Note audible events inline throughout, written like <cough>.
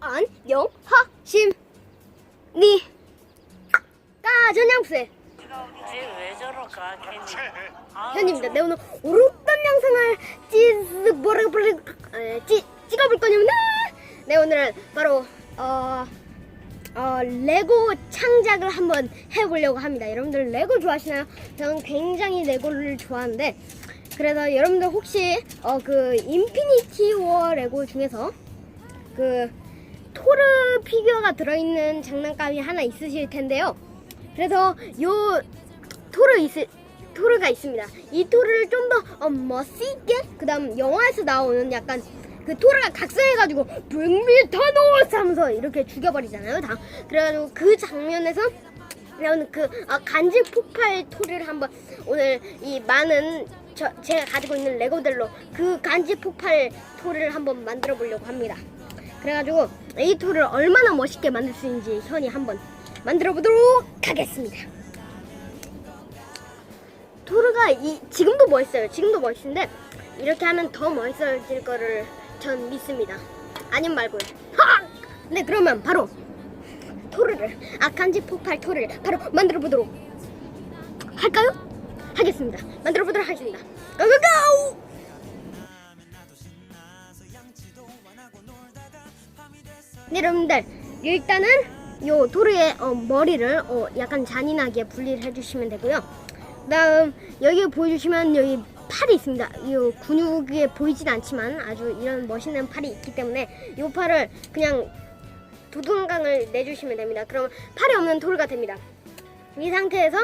안녕하심 니 까전양세 쟤왜 저럴까 괜히 아, 현입니다. 네 오늘 어떤 영상을 찍 뭐라고 부르 에, 찍 찍어볼 거냐면 네 오늘은 바로 어, 어 레고 창작을 한번 해보려고 합니다. 여러분들 레고 좋아하시나요? 저는 굉장히 레고를 좋아하는데 그래서 여러분들 혹시 어 그 인피니티 워 레고 중에서 그 토르 피규어가 들어있는 장난감이 하나 있으실 텐데요. 그래서 요 토르 있 토르가 있습니다. 이 토르를 좀 더 어, 멋있게 그다음 영화에서 나오는 약간 그 토르가 각성해가지고 백미타노스 하면서 이렇게 죽여버리잖아요. 다 그래가지고 그 장면에서 나오는 그 아, 간지 폭발 토르를 한번 오늘 이 많은 저, 제가 가지고 있는 레고들로 그 간지 폭발 토르를 한번 만들어 보려고 합니다. 그래가지고 이 토를 얼마나 멋있게 만들 수 있는지 현이 한번 만들어 보도록 하겠습니다. 토르가 이 지금도 멋있어요. 지금도 멋있는데 이렇게 하면 더 멋있어질 거를 전 믿습니다. 아님 말고요. 하! 네 그러면 바로 토르를 아칸지 폭발 토르를 바로 만들어 보도록 할까요? 하겠습니다. 만들어 보도록 하겠습니다. 고고고! 여러분들 일단은 요 토르의 어, 머리를 어, 약간 잔인하게 분리를 해주시면 되고요. 그다음 여기 보여주시면 여기 팔이 있습니다. 이 근육이 보이진 않지만 아주 이런 멋있는 팔이 있기 때문에 이 팔을 그냥 두둥강을 내주시면 됩니다. 그러면 팔이 없는 토르가 됩니다. 이 상태에서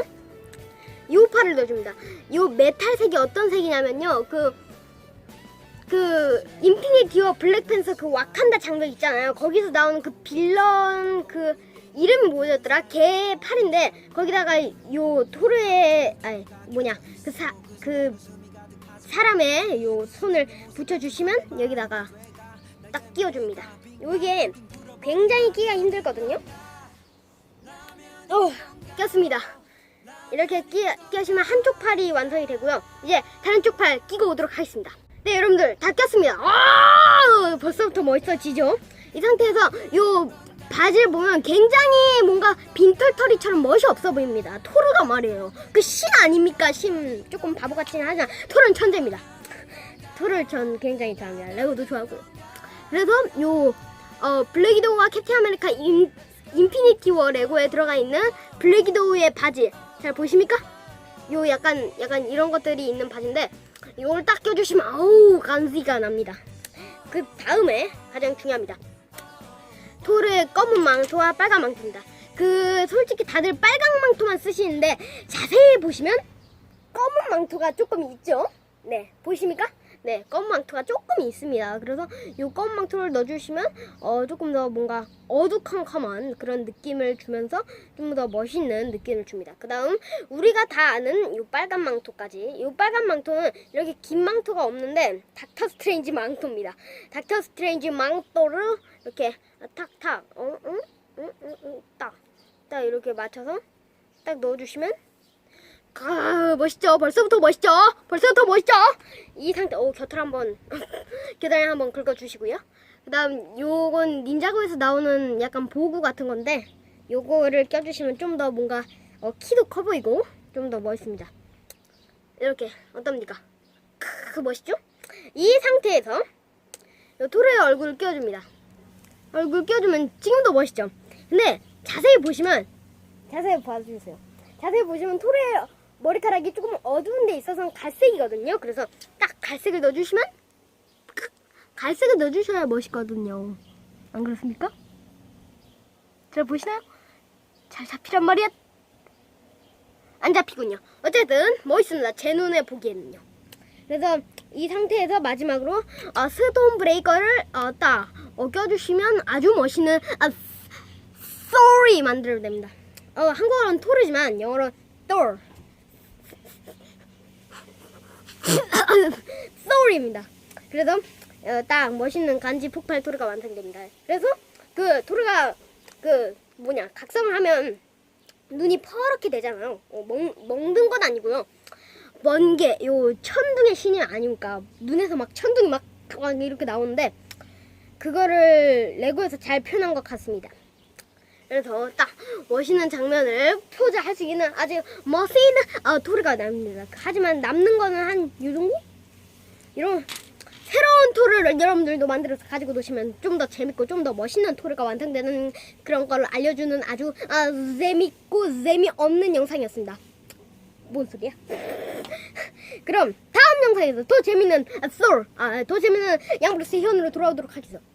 이 팔을 넣어줍니다. 이 메탈색이 어떤 색이냐면요. 그 그 인피니티 워 블랙팬서 그 와칸다 장벽 있잖아요. 거기서 나오는 그 빌런 그 이름이 뭐였더라? 걔 팔인데 거기다가 요 토르의 아니 뭐냐 그사그 사람의 요 손을 붙여주시면 여기다가 딱 끼워줍니다. 요게 굉장히 끼가 힘들거든요. 어 꼈습니다. 이렇게 끼, 끼시면 한쪽 팔이 완성이 되고요. 이제 다른 쪽 팔 끼고 오도록 하겠습니다. 네, 여러분들 다 꼈습니다. 아, 벌써부터 멋있어지죠? 이 상태에서 요 바지를 보면 굉장히 뭔가 빈털터리처럼 멋이 없어 보입니다. 토르가 말이에요. 그심 아닙니까? 심 조금 바보 같긴 하지만 토르는 천재입니다. 토르를 전 굉장히 좋아합니다. 레고도 좋아하고요. 그래서 요 어, 블랙이도우와 캡틴 아메리카 인, 인피니티 워 레고에 들어가 있는 블랙이도우의 바지 잘 보십니까? 요 약간 약간 이런 것들이 있는 바지인데 이걸 딱 껴주시면 아우 간지가 납니다. 그 다음에 가장 중요합니다. 토르의 검은 망토와 빨간 망토입니다. 그 솔직히 다들 빨간 망토만 쓰시는데 자세히 보시면 검은 망토가 조금 있죠? 네, 보이십니까? 네, 검은 망토가 조금 있습니다. 그래서 이 검은 망토를 넣어주시면 어, 조금 더 뭔가 어두컴컴한 그런 느낌을 주면서 좀 더 멋있는 느낌을 줍니다. 그 다음 우리가 다 아는 이 빨간 망토까지 이 빨간 망토는 이렇게 긴 망토가 없는데 닥터 스트레인지 망토입니다. 닥터 스트레인지 망토를 이렇게 탁탁 어, 응? 응? 응? 응? 딱, 딱 이렇게 맞춰서 딱 넣어주시면 아 멋있죠? 벌써부터 멋있죠? 벌써부터 멋있죠? 이 상태 오 곁을 한번 <laughs> 계단에 한번 긁어주시고요. 그 다음 요건 닌자고에서 나오는 약간 보구 같은 건데 요거를 껴주시면 좀 더 뭔가 어, 키도 커 보이고 좀 더 멋있습니다. 이렇게 어떻습니까? 크 멋있죠? 이 상태에서 요 토르의 얼굴을 끼워줍니다. 얼굴 끼워주면 지금도 멋있죠? 근데 자세히 보시면 자세히 봐주세요. 자세히 보시면 토르의 머리카락이 조금 어두운 데 있어서 갈색이거든요. 그래서 딱 갈색을 넣어주시면 크, 갈색을 넣어주셔야 멋있거든요. 안 그렇습니까? 잘 보시나요? 잘 잡히란 말이야. 안 잡히군요. 어쨌든 멋있습니다. 제 눈에 보기에는요. 그래서 이 상태에서 마지막으로 어, 스톤 브레이커를 어, 딱 어, 껴주시면 아주 멋있는 아, 소리 만들어야 됩니다. 어, 한국어로는 토르지만 영어로 door 소울입니다. 그래서 어, 딱 멋있는 간지 폭발 토르가 완성됩니다. 그래서 그 토르가 그 뭐냐 각성을 하면 눈이 퍼렇게 되잖아요. 어, 멍, 멍든 건 아니고요. 먼게요 천둥의 신이 아니니까 눈에서 막 천둥이 막, 막 이렇게 나오는데 그거를 레고에서 잘 표현한 것 같습니다. 그래서 딱 멋있는 장면을 표자할 수 있는 아주 멋있는 어, 토르가 납니다. 하지만 남는 거는 한이 정도? 이런 새로운 토르를 여러분들도 만들어서 가지고 노시면 좀 더 재밌고 좀 더 멋있는 토르가 완성되는 그런 걸 알려주는 아주 아, 재밌고 재미없는 영상이었습니다. 뭔 소리야? <laughs> 그럼 다음 영상에서 더 재밌는 아, 솔, 아, 더 재밌는 양브루스 현으로 돌아오도록 하겠습니다.